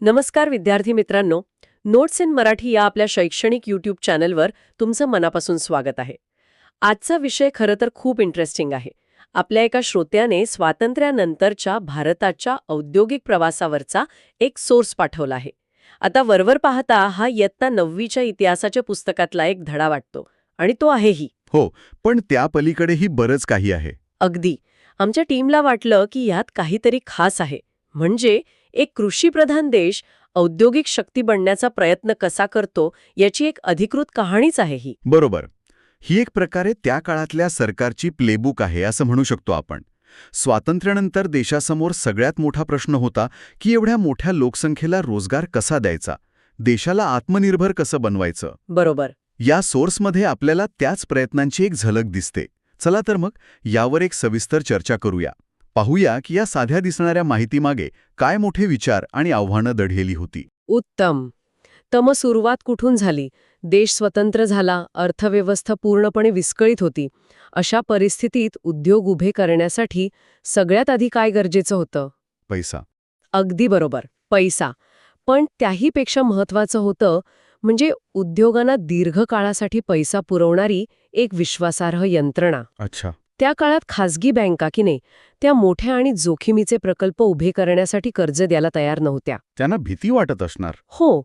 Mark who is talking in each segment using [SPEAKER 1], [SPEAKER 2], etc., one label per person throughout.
[SPEAKER 1] नमस्कार विद्यार्थी मित्रांनो नोट्स इन मराठी या आपल्या शैक्षणिक यूट्यूब चॅनलवर तुमचं मनापासून स्वागत आहे. आजचा विषय खरं तर खूप इंटरेस्टिंग आहे. आपल्या एका श्रोत्याने स्वातंत्र्यानंतरच्या भारताच्या औद्योगिक प्रवासावरचा एक सोर्स पाठवला आहे. आता वरवर पाहता हा इयत्ता नववीच्या इतिहासाच्या पुस्तकातला एक धडा वाटतो आणि तो आहे ही.
[SPEAKER 2] हो पण त्या पलीकडेही बरंच काही आहे.
[SPEAKER 1] अगदी. आमच्या टीमला वाटलं की यात काहीतरी खास आहे. म्हणजे एक कृषीप्रधान देश औद्योगिक शक्ती बनण्याचा प्रयत्न कसा करतो याची एक अधिकृत कहाणीच आहे ही.
[SPEAKER 2] बरोबर. ही एक प्रकारे त्या काळातल्या सरकारची प्लेबुक आहे असं म्हणू शकतो आपण. स्वातंत्र्यानंतर देशासमोर सगळ्यात मोठा प्रश्न होता की एवढ्या मोठ्या लोकसंख्येला रोजगार कसा द्यायचा? देशाला आत्मनिर्भर कसं बनवायचं?
[SPEAKER 1] बरोबर.
[SPEAKER 2] या सोर्समध्ये आपल्याला त्याच प्रयत्नांची एक झलक दिसते. चला तर मग यावर एक सविस्तर चर्चा करूया. पाहूया की या साध्या दिसणाऱ्या माहितीमागे काय मोठे विचार आणि आव्हानं दढलेली होती.
[SPEAKER 1] उत्तम. तर मग सुरुवात कुठून झाली? देश स्वतंत्र झाला अर्थव्यवस्था पूर्णपणे विस्कळीत होती. अशा परिस्थितीत उद्योग उभे करण्यासाठी सगळ्यात आधी काय गरजेचं होतं?
[SPEAKER 2] पैसा.
[SPEAKER 1] अगदी बरोबर पैसा. पण त्याहीपेक्षा महत्वाचं होतं म्हणजे उद्योगांना दीर्घकाळासाठी पैसा पुरवणारी एक विश्वासार्ह यंत्रणा.
[SPEAKER 2] अच्छा.
[SPEAKER 1] त्या काळात खासगी बँका की नाही त्या मोठ्या आणि जोखमीचे प्रकल्प उभे करण्यासाठी कर्ज द्यायला तयार नव्हत्या.
[SPEAKER 2] त्यांना भीती वाटत असणार.
[SPEAKER 1] हो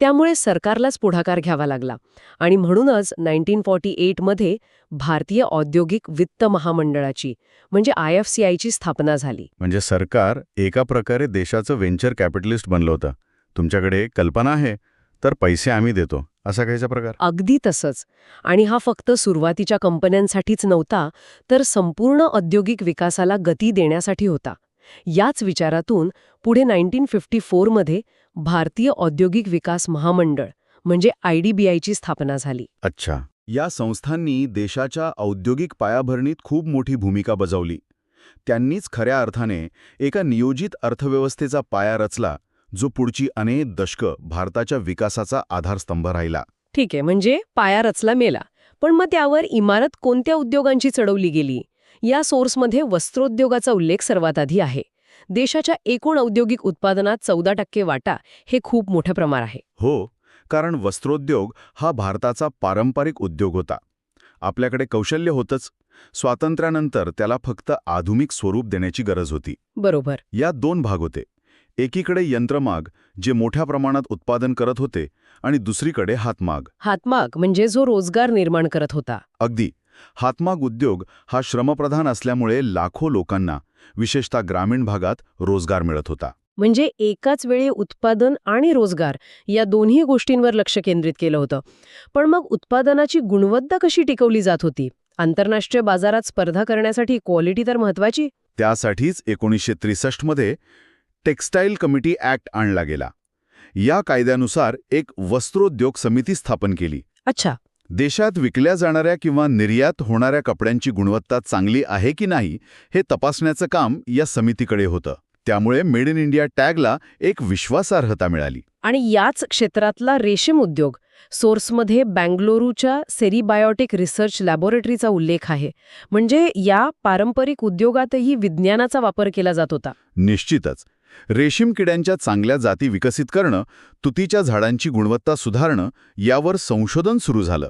[SPEAKER 1] त्यामुळे सरकारलाच पुढाकार घ्यावा लागला आणि म्हणूनच नाईन्टीन फॉर्टी एटमध्ये भारतीय औद्योगिक वित्त महामंडळाची म्हणजे आय एफ सी आयची स्थापना झाली.
[SPEAKER 2] म्हणजे सरकार एका प्रकारे देशाचं व्हेंचर कॅपिटलिस्ट बनलं होतं. तुमच्याकडे कल्पना आहे? तर पैसे आम्ही देतो. असा काहीचा प्रकार?
[SPEAKER 1] अगदी तसंच. आणि हा फक्त सुरुवातीच्या कंपन्यांसाठीच नव्हता तर संपूर्ण औद्योगिक विकासाला गती देण्यासाठी होता. याच विचारातून पुढे नाईन्टीन फिफ्टी फोरमध्ये भारतीय औद्योगिक विकास महामंडळ म्हणजे आय डी बी आयची स्थापना झाली.
[SPEAKER 2] अच्छा. या संस्थांनी देशाच्या औद्योगिक पायाभरणीत खूप मोठी भूमिका बजावली. त्यांनीच खऱ्या अर्थाने एका नियोजित अर्थव्यवस्थेचा पाया रचला जो पुढची अनेक दशकं भारताच्या विकासाचा आधारस्तंभ राहिला.
[SPEAKER 1] ठीक आहे म्हणजे पाया रचला मेला. पण मग त्यावर इमारत कोणत्या उद्योगांची चढवली गेली? या सोर्समध्ये वस्त्रोद्योगाचा उल्लेख सर्वात आधी आहे. देशाच्या एकूण औद्योगिक उत्पादनात चौदा टक्के वाटा हे खूप मोठं प्रमाण आहे.
[SPEAKER 2] हो कारण वस्त्रोद्योग हा भारताचा पारंपरिक उद्योग होता. आपल्याकडे कौशल्य होतंच. स्वातंत्र्यानंतर त्याला फक्त आधुनिक स्वरूप देण्याची गरज होती.
[SPEAKER 1] बरोबर.
[SPEAKER 2] यात दोन भाग होते. एकीकडे यंत्रमाग जे मोठ्या प्रमाणात उत्पादन करत होते आणि दुसरीकडे हातमाग.
[SPEAKER 1] हातमाग म्हणजे जो रोजगार निर्माण करत होता.
[SPEAKER 2] अगदी. हातमाग उद्योग हा श्रमप्रधान असल्यामुळे लाखो लोकांना विशेषतः ग्रामीण भागात रोजगार मिळत होता.
[SPEAKER 1] म्हणजे एकाच वेळी उत्पादन आणि रोजगार या दोन्ही गोष्टींवर लक्ष केंद्रित केलं होतं. पण मग उत्पादनाची गुणवत्ता कशी टिकवली जात होती? आंतरराष्ट्रीय बाजारात स्पर्धा करण्यासाठी क्वालिटी तर महत्वाची
[SPEAKER 2] त्यासाठीच एकोणीसशे त्रेसष्टमध्ये टेक्स्टाईल कमिटी ॲक्ट आणला गेला. या कायद्यानुसार एक वस्त्रोद्योग समिती स्थापन केली.
[SPEAKER 1] अच्छा.
[SPEAKER 2] देशात विकल्या जाणाऱ्या किंवा निर्यात होणाऱ्या कपड्यांची गुणवत्ता चांगली आहे की नाही हे तपासण्याचं काम या समितीकडे होतं. त्यामुळे मेड इन इंडिया टॅगला एक विश्वासार्हता मिळाली.
[SPEAKER 1] आणि याच क्षेत्रातला रेशीम उद्योग सोर्समध्ये बँगलोरूच्या सेरीबायोटिक रिसर्च लॅबोरेटरीचा उल्लेख आहे. म्हणजे या पारंपरिक उद्योगातही विज्ञानाचा वापर केला जात होता.
[SPEAKER 2] निश्चितच. रेशीम किड्यांच्या चांगल्या जाती विकसित करणं तुतीच्या झाडांची गुणवत्ता सुधारणं यावर संशोधन सुरू झालं.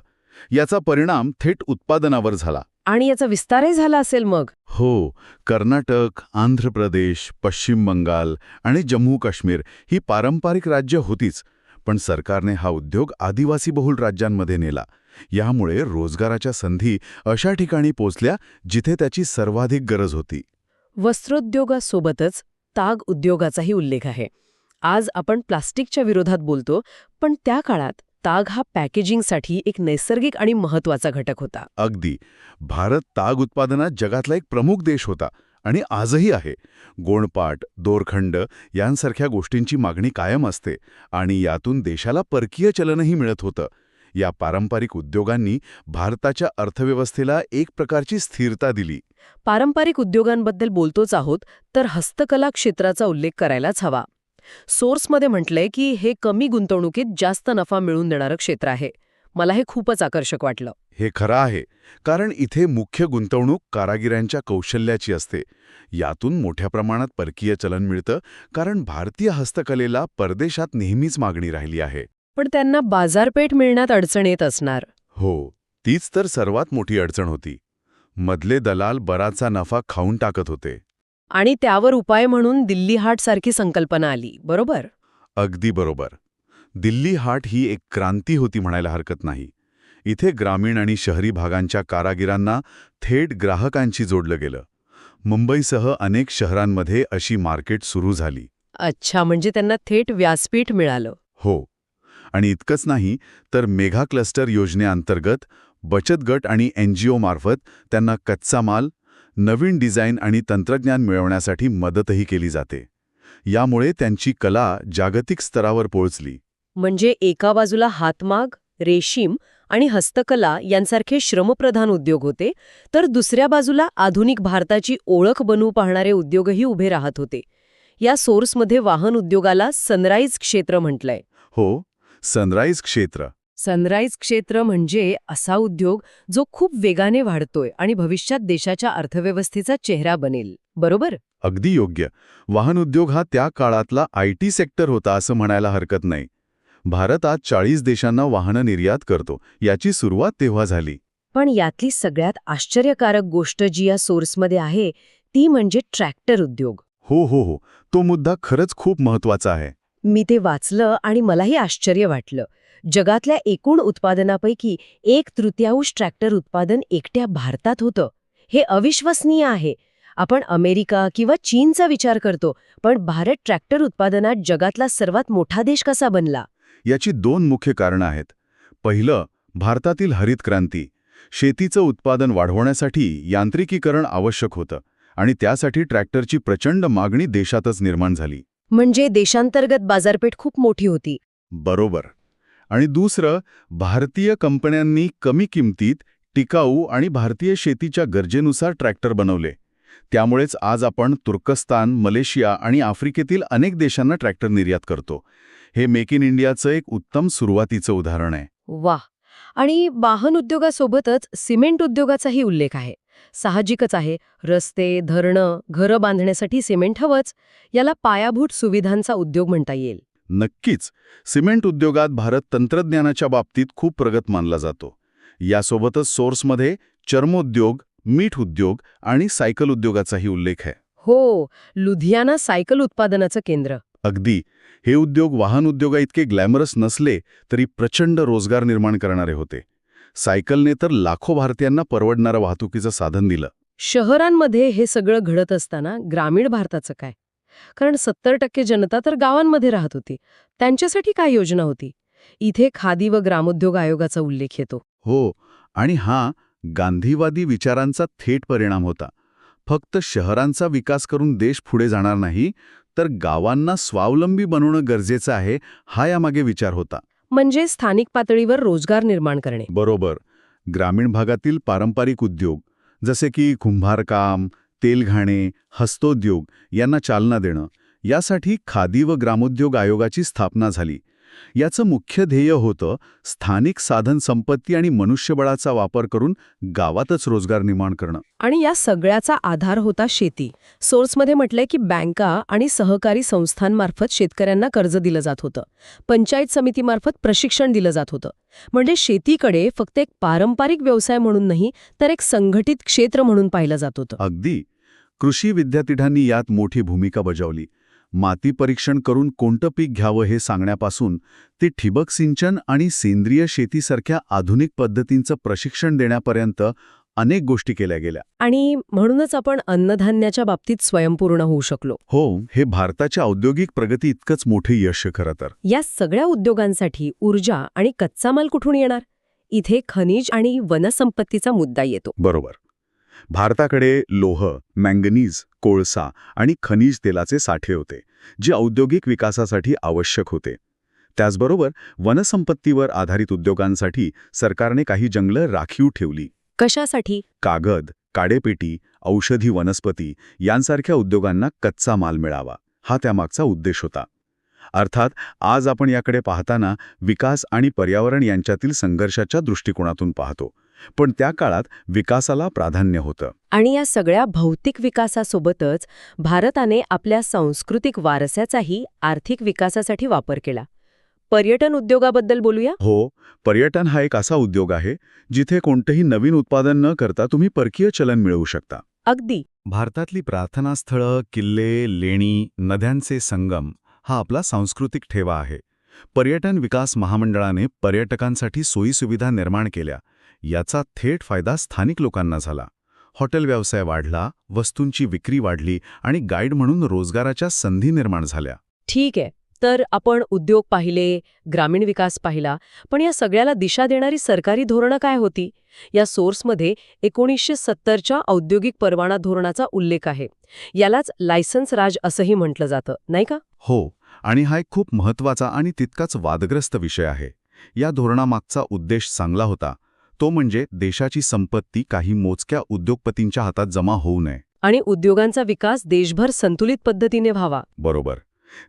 [SPEAKER 2] याचा परिणाम थेट उत्पादनावर झाला.
[SPEAKER 1] आणि याचा विस्तारही झाला असेल मग?
[SPEAKER 2] हो कर्नाटक आंध्र प्रदेश पश्चिम बंगाल आणि जम्मू काश्मीर ही पारंपरिक राज्य होतीच पण सरकारने हा उद्योग आदिवासी बहुल राज्यांमध्ये नेला. यामुळे रोजगाराच्या संधी अशा ठिकाणी पोचल्या जिथे त्याची सर्वाधिक गरज होती.
[SPEAKER 1] वस्त्रोद्योगासोबतच ताग उद्योगाचाही उल्लेख आहे. आज आपण प्लास्टिकच्या विरोधात बोलतो पण त्या काळात ताग हा पॅकेजिंगसाठी एक नैसर्गिक आणि महत्त्वाचा घटक होता.
[SPEAKER 2] अगदी. भारत ताग उत्पादनात जगातला एक प्रमुख देश होता आणि आजही आहे. गोणपाट दोरखंड यांसारख्या गोष्टींची मागणी कायम असते आणि यातून देशाला परकीय चलनही मिळत होतं. या पारंपरिक उद्योगांनी भारताच्या अर्थव्यवस्थेला एक प्रकारची स्थिरता दिली.
[SPEAKER 1] पारंपरिक उद्योगांबद्दल बोलतोच आहोत तर हस्तकला क्षेत्राचा उल्लेख करायलाच हवा. सोर्समध्ये म्हटलंय की हे कमी गुंतवणुकीत जास्त नफा मिळवून देणारं क्षेत्र आहे. मला हे खूपच आकर्षक वाटलं.
[SPEAKER 2] हे खरं आहे कारण इथे मुख्य गुंतवणूक कारागिरांच्या कौशल्याची असते. यातून मोठ्या प्रमाणात परकीय चलन मिळतं कारण भारतीय हस्तकलेला परदेशात नेहमीच मागणी राहिली आहे.
[SPEAKER 1] पण त्यांना बाजारपेठ मिळण्यात अडचण येत असणार.
[SPEAKER 2] हो तीच तर सर्वात मोठी अडचण होती. मधले दलाल बराचसा नफा खाऊन टाकत होते.
[SPEAKER 1] आणि त्यावर उपाय म्हणून दिल्ली हाट सारखी संकल्पना आली बरोबर?
[SPEAKER 2] अगदी बरोबर. दिल्ली हाट ही एक क्रांती होती म्हणायला हरकत नाही. इथे ग्रामीण आणि शहरी भागांच्या कारागिरांना थेट ग्राहकांशी जोडलं गेलं. मुंबईसह अनेक शहरांमध्ये अशी मार्केट सुरू झाली.
[SPEAKER 1] अच्छा म्हणजे त्यांना थेट व्यासपीठ मिळालं.
[SPEAKER 2] हो आणि इतकंच नाही तर मेघा क्लस्टर योजनेअंतर्गत बचत गट आणि एन जी मार्फत त्यांना कच्चा माल नवीन डिझाईन आणि तंत्रज्ञान मिळवण्यासाठी मदतही केली जाते. यामुळे त्यांची कला जागतिक स्तरावर पोहोचली.
[SPEAKER 1] म्हणजे एका बाजूला हातमाग रेशीम आणि हस्तकला यांसारखे श्रमप्रधान उद्योग होते तर दुसऱ्या बाजूला आधुनिक भारताची ओळख बनवू पाहणारे उद्योगही उभे राहत होते. या सोर्समध्ये वाहन उद्योगाला सनराईज क्षेत्र म्हटलंय.
[SPEAKER 2] हो सनराईज क्षेत्र.
[SPEAKER 1] सनराईज क्षेत्र म्हणजे असा उद्योग जो खूप वेगाने वाढतोय आणि भविष्यात देशाच्या अर्थव्यवस्थेचा चेहरा बनेल. बरोबर?
[SPEAKER 2] अगदी योग्य. वाहन उद्योग हा त्या काळातला आय टी सेक्टर होता असं म्हणायला हरकत नाही. भारत आज चाळीस देशांना वाहनं निर्यात करतो याची सुरुवात तेव्हा झाली.
[SPEAKER 1] पण यातली सगळ्यात आश्चर्यकारक गोष्ट जी या सोर्समध्ये आहे ती म्हणजे ट्रॅक्टर उद्योग.
[SPEAKER 2] हो हो हो. तो मुद्दा खरंच खूप महत्त्वाचा आहे.
[SPEAKER 1] मी ते वाचलं आणि मलाही आश्चर्य वाटलं. जगातल्या एकूण उत्पादनापैकी एक तृतीयांश ट्रॅक्टर उत्पादन एकट्या भारतात होतं. हे अविश्वसनीय आहे. आपण अमेरिका किंवा चीनचा विचार करतो पण भारत ट्रॅक्टर उत्पादनात जगातला सर्वात मोठा देश कसा बनला?
[SPEAKER 2] याची दोन मुख्य कारणं आहेत. पहिलं भारतातील हरित क्रांती. शेतीचं उत्पादन वाढवण्यासाठी यांत्रिकीकरण आवश्यक होतं आणि त्यासाठी ट्रॅक्टरची प्रचंड मागणी देशातच निर्माण झाली.
[SPEAKER 1] म्हणजे देशांतर्गत बाजारपेठ खूप मोठी होती.
[SPEAKER 2] बरोबर. आणि दुसरं भारतीय कंपन्यांनी कमी किमतीत टिकाऊ आणि भारतीय शेतीच्या गरजेनुसार ट्रॅक्टर बनवले. त्यामुळेच आज आपण तुर्कस्तान मलेशिया आणि आफ्रिकेतील अनेक देशांना ट्रॅक्टर निर्यात करतो. हे मेक इन इंडियाचं एक उत्तम सुरुवातीचं उदाहरण आहे.
[SPEAKER 1] वा आणि वाहन उद्योगासोबतच सिमेंट उद्योगाचाही उल्लेख आहे. साहजिकच आहे. रस्ते धरणं घरं बांधण्यासाठी सिमेंट हवंच. याला पायाभूत सुविधांचा उद्योग म्हणता येईल.
[SPEAKER 2] नक्कीच. सिमेंट उद्योगात भारत तंत्रज्ञानाच्या बाबतीत खूप प्रगत मानला जातो. यासोबतच सोर्समध्ये चर्मोद्योग मीठ उद्योग आणि सायकल उद्योगाचाही उल्लेख आहे.
[SPEAKER 1] हो लुधियाना सायकल उत्पादनाचं केंद्र.
[SPEAKER 2] अगदी. हे उद्योग वाहन उद्योगाइतके ग्लॅमरस नसले तरी प्रचंड रोजगार निर्माण करणारे होते. सायकलने तर लाखो भारतीयांना परवडणारं वाहतुकीचं साधन दिलं.
[SPEAKER 1] शहरांमध्ये हे सगळं घडत असताना ग्रामीण भारताचं काय? कारण सत्तर टक्के जनता तर गावांमध्ये राहत होती. त्यांच्यासाठी काय योजना होती? इथे खादी व ग्रामोद्योग आयोगाचा उल्लेख येतो.
[SPEAKER 2] हो आणि हा गांधीवादी विचारांचा थेट परिणाम होता. फक्त शहरांचा विकास करून देश पुढे जाणार नाही तर गावांना स्वावलंबी बनवणं गरजेचं आहे हा यामागे विचार होता.
[SPEAKER 1] म्हणजे स्थानिक पातळीवर रोजगार निर्माण करणे.
[SPEAKER 2] बरोबर. ग्रामीण भागातील पारंपरिक उद्योग जसे की कुंभारकाम तेलघाणे हस्तोद्योग यांना चालना देणं यासाठी खादी व ग्रामोद्योग आयोगाची स्थापना झाली. याचं मुख्य ध्येय होतं स्थानिक साधन संपत्ती आणि मनुष्यबळाचा वापर करून गावातच रोजगार निर्माण करणं.
[SPEAKER 1] आणि या सगळ्याचा आधार होता शेती. सोर्समध्ये म्हटलंय की बँका आणि सहकारी संस्थांमार्फत शेतकऱ्यांना कर्ज दिलं जात होतं. पंचायत समितीमार्फत प्रशिक्षण दिलं जात होतं. म्हणजे शेतीकडे फक्त एक पारंपरिक व्यवसाय म्हणून नाही तर एक संघटित क्षेत्र म्हणून पाहिलं जात होतं.
[SPEAKER 2] अगदी. कृषी विद्यापीठांनी यात मोठी भूमिका बजावली. माती परीक्षण करून कोणतं पीक घ्यावं हे सांगण्यापासून ते ठिबक सिंचन आणि सेंद्रिय शेतीसारख्या आधुनिक पद्धतींचं प्रशिक्षण देण्यापर्यंत अनेक गोष्टी केल्या गेल्या.
[SPEAKER 1] आणि म्हणूनच आपण अन्नधान्याच्या बाबतीत स्वयंपूर्ण होऊ शकलो.
[SPEAKER 2] हो हे भारताच्या औद्योगिक प्रगती इतकंच मोठे यश खरं तर.
[SPEAKER 1] या सगळ्या उद्योगांसाठी ऊर्जा आणि कच्चा माल कुठून येणार? इथे खनिज आणि वनसंपत्तीचा मुद्दा येतो.
[SPEAKER 2] बरोबर. भारताकडे लोह मँगनीज कोळसा आणि खनिज तेलाचे साठे होते जे औद्योगिक विकासासाठी आवश्यक होते. त्याचबरोबर वनसंपत्तीवर आधारित उद्योगांसाठी सरकारने काही जंगलं राखीव ठेवली.
[SPEAKER 1] कशासाठी?
[SPEAKER 2] कागद काडेपेटी औषधी वनस्पती यांसारख्या उद्योगांना कच्चा माल मिळावा हा त्यामागचा उद्देश होता. अर्थात आज आपण याकडे पाहताना विकास आणि पर्यावरण यांच्यातील संघर्षाच्या दृष्टिकोनातून पाहतो. पण त्या काळात विकासाला प्राधान्य होतं.
[SPEAKER 1] आणि या सगळ्या भौतिक विकासासोबतच भारताने आपल्या सांस्कृतिक वारसाचाही आर्थिक विकासासाठी वापर केला. पर्यटन उद्योगाबद्दल बोलूया?
[SPEAKER 2] हो पर्यटन हा एक असा उद्योग आहे जिथे कोणतेही नवीन उत्पादन न करता तुम्ही परकीय चलन मिळवू शकता.
[SPEAKER 1] अगदी.
[SPEAKER 2] भारतातली प्रार्थनास्थळं किल्ले लेणी नद्यांचे संगम हा आपला सांस्कृतिक ठेवा आहे. पर्यटन विकास महामंडळाने पर्यटकांसाठी सोयीसुविधा निर्माण केल्या याचा थेट फायदा स्थानिक लोकांना झाला. हॉटेल व्यवसाय वाढला वस्तूंची विक्री वाढली आणि गाईड म्हणून रोजगाराच्या संधी निर्माण झाल्या.
[SPEAKER 1] ठीक आहे तर आपण उद्योग पाहिले ग्रामीण विकास पाहिला पण या सगळ्याला दिशा देणारी सरकारी धोरणं काय होती? या सोर्समध्ये एकोणीसशे सत्तरच्या औद्योगिक परवाना धोरणाचा उल्लेख आहे. यालाच लायसन्स राज असंही म्हटलं जातं नाही का?
[SPEAKER 2] हो आणि हा एक खूप महत्त्वाचा आणि तितकाच वादग्रस्त विषय आहे. या धोरणामागचा उद्देश चांगला होता तो म्हणजे देशाची संपत्ती काही मोजक्या उद्योगपतींच्या हातात जमा होऊ नये.
[SPEAKER 1] आणि उद्योगांचा विकास देशभर संतुलित पद्धतीने व्हावा.
[SPEAKER 2] बरोबर.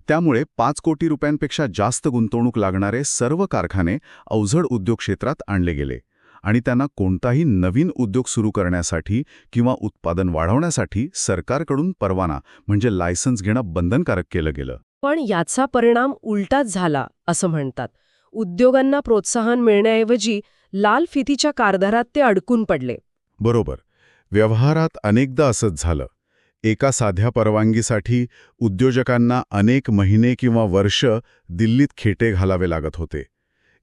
[SPEAKER 2] त्यामुळे पाच कोटी रुपयांपेक्षा जास्त गुंतवणूक लागणारे सर्व कारखाने अवजड उद्योग क्षेत्रात आणले गेले आणि त्यांना कोणताही नवीन उद्योग सुरू करण्यासाठी किंवा उत्पादन वाढवण्यासाठी सरकारकडून परवाना म्हणजे लायसन्स घेणं बंधनकारक केलं गेलं.
[SPEAKER 1] पण याचा परिणाम उलटाच झाला असं म्हणतात. उद्योगांना प्रोत्साहन मिळण्याऐवजी लाल फितीच्या कारभारात ते अडकून पडले.
[SPEAKER 2] बरोबर. व्यवहारात अनेकदा असंच झालं. एका साध्या परवानगीसाठी उद्योजकांना अनेक महिने किंवा वर्ष दिल्लीत खेटे घालावे लागत होते.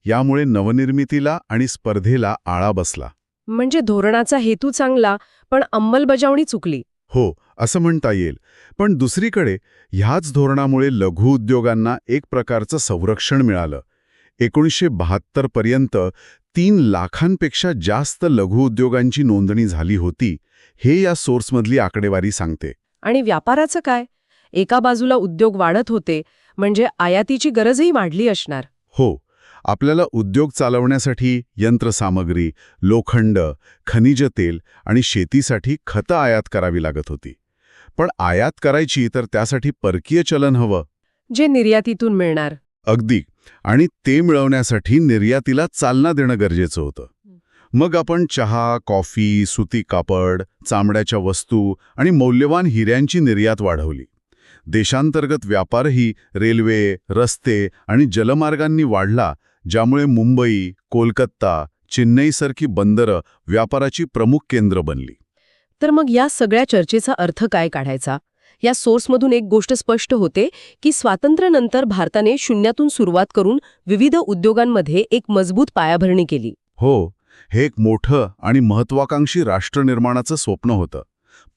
[SPEAKER 2] यामुळे नवनिर्मितीला आणि स्पर्धेला आळा बसला.
[SPEAKER 1] म्हणजे धोरणाचा हेतू चांगला पण अंमलबजावणी चुकली.
[SPEAKER 2] हो असं म्हणता येईल. पण दुसरीकडे ह्याच धोरणामुळे लघु उद्योगांना एक प्रकारचं संरक्षण मिळालं. एकोणीसशे बहात्तर पर्यंत तीन लाखांपेक्षा जास्त लघु उद्योगांची नोंदणी झाली होती हे या सोर्समधली आकडेवारी सांगते.
[SPEAKER 1] आणि व्यापाराचं काय? एका बाजूला उद्योग वाढत होते म्हणजे आयातीची गरजही वाढली असणार.
[SPEAKER 2] हो आपल्याला उद्योग चालवण्यासाठी यंत्रसामग्री लोखंड खनिज तेल आणि शेतीसाठी खतं आयात करावी लागत होती. पण आयात करायची तर त्यासाठी परकीय चलन हवं.
[SPEAKER 1] जे निर्यातीतून मिळणार.
[SPEAKER 2] अगदी. आणि ते मिळवण्यासाठी निर्यातीला चालना देणं गरजेचं होतं. मग आपण चहा कॉफी सुती कापड चामड्याच्या वस्तू आणि मौल्यवान हिऱ्यांची निर्यात वाढवली. देशांतर्गत व्यापारही रेल्वे रस्ते आणि जलमार्गांनी वाढला ज्यामुळे मुंबई कोलकाता चेन्नईसारखी बंदरं व्यापाराची प्रमुख केंद्र बनली.
[SPEAKER 1] तर मग या सगळ्या चर्चेचा अर्थ काय काढायचा? या सोर्समधून एक गोष्ट स्पष्ट होते की स्वातंत्र्यानंतर भारताने शून्यातून सुरुवात करून विविध उद्योगांमध्ये एक मजबूत पायाभरणी केली.
[SPEAKER 2] हो हे एक मोठं आणि महत्वाकांक्षी राष्ट्रनिर्माणाचं स्वप्न होतं.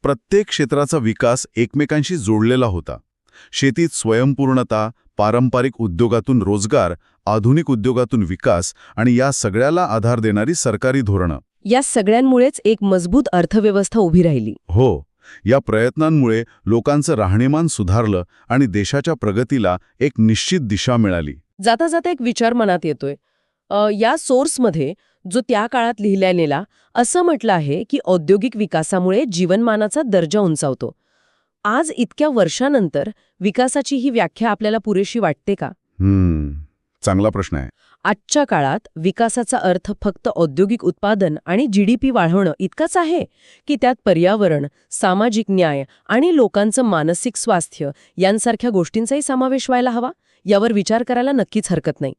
[SPEAKER 2] प्रत्येक क्षेत्राचा विकास एकमेकांशी जोडलेला होता. शेतीत स्वयंपूर्णता पारंपरिक उद्योगातून रोजगार आधुनिक उद्योगातून विकास आणि या सगळ्याला आधार देणारी सरकारी धोरणं.
[SPEAKER 1] या सगळ्यांमुळेच एक मजबूत अर्थव्यवस्था उभी राहिली.
[SPEAKER 2] हो या प्रयत्नांमुळे लोकांचं राहणीमान सुधारलं आणि देशाच्या प्रगतीला एक निश्चित दिशा मिळाली.
[SPEAKER 1] जाता जाता एक विचार मनात येतोय. या सोर्समध्ये जो त्या काळात लिहिल्या नेला असं म्हटलं आहे की औद्योगिक विकासामुळे जीवनमानाचा दर्जा उंचावतो. आज इतक्या वर्षानंतर विकासाची ही व्याख्या आपल्याला पुरेशी वाटते का?
[SPEAKER 2] हम्म चांगला प्रश्न आहे.
[SPEAKER 1] आजच्या काळात विकासाचा अर्थ फक्त औद्योगिक उत्पादन आणि जीडीपी वाढवणं इतकंच आहे की त्यात पर्यावरण सामाजिक न्याय आणि लोकांचं मानसिक स्वास्थ्य यांसारख्या गोष्टींचाही समावेश व्हायला हवा? यावर विचार करायला नक्कीच हरकत नाही.